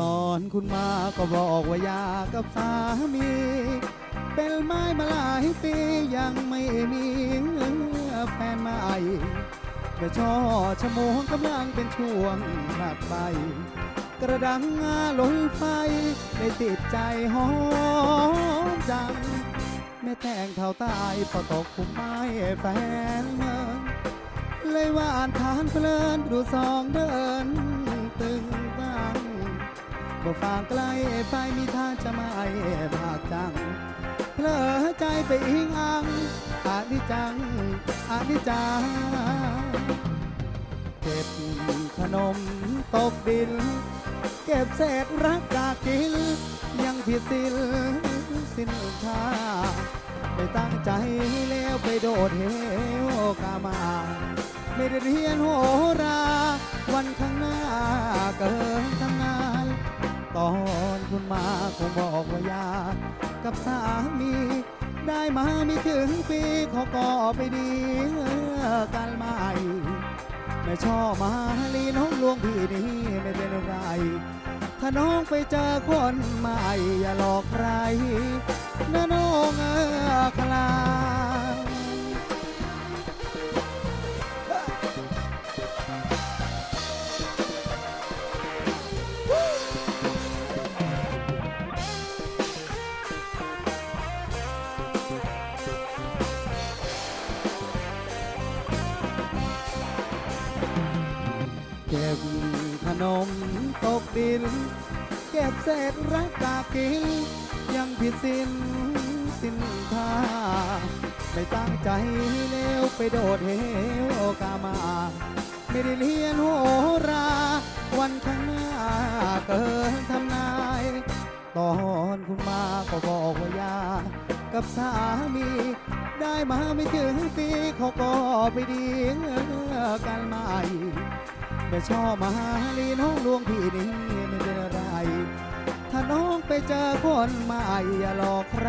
ตอนคุณมาก็บอกว่าอยากกับสามี เป็นไม้มาหลายปียังไม่มีแฟนใหม่เมื่อช่อชะโมงกำลังเป็นช่วงถัดไป กระดังงาลนไฟได้ติดใจหอมจังแม่แต่งเท่าตายพอตกคุมไม้แฟนเมืองเลยว่าอ่านทานเพลินดูสองเดิน ตึงตังบ่ฟางไกลไฟมีทางจะไม่บากจังเพลอใจไปอิงอังอานิจังอานิจังเก็บขนมตกดิน เก็บเศษรักกากินยังผิดสิลสิ้นค่าไม่ตั้งใจแล้วไปโดดเหวกามา ไม่ได้เรียนโหรา วันข้างหน้าเกินทำงาน ตอนคุณมาคงบอกว่าอยากกับสามี ได้มาไม่ถึงปีเขาก็ไปดีกันใหม่ ไม่ชอบมาลีน้องลวงพี่นี่ไม่เป็นไร ถ้าน้องไปเจอคนใหม่อย่าหลอกใครนะน้องเออคลาเก็บ นมตกดิน เก็บเศษรักกากินยังผิดสินสินท่าไม่ตั้งใจเลี้ยวไปโดดเหวกามา ไม่ได้เรียนโหรา วันข้างหน้าเกินทำนาย ตอนคุณมาก็บอกว่ายากกับสามีได้มาไม่ถึงปีเขาก็ไปดีกันใหม่ ไม่ชอบมาลีน้องลวงพี่นี่ไม่เป็นไร ถ้าน้องไปเจอคนใหม่อย่าหลอกใคร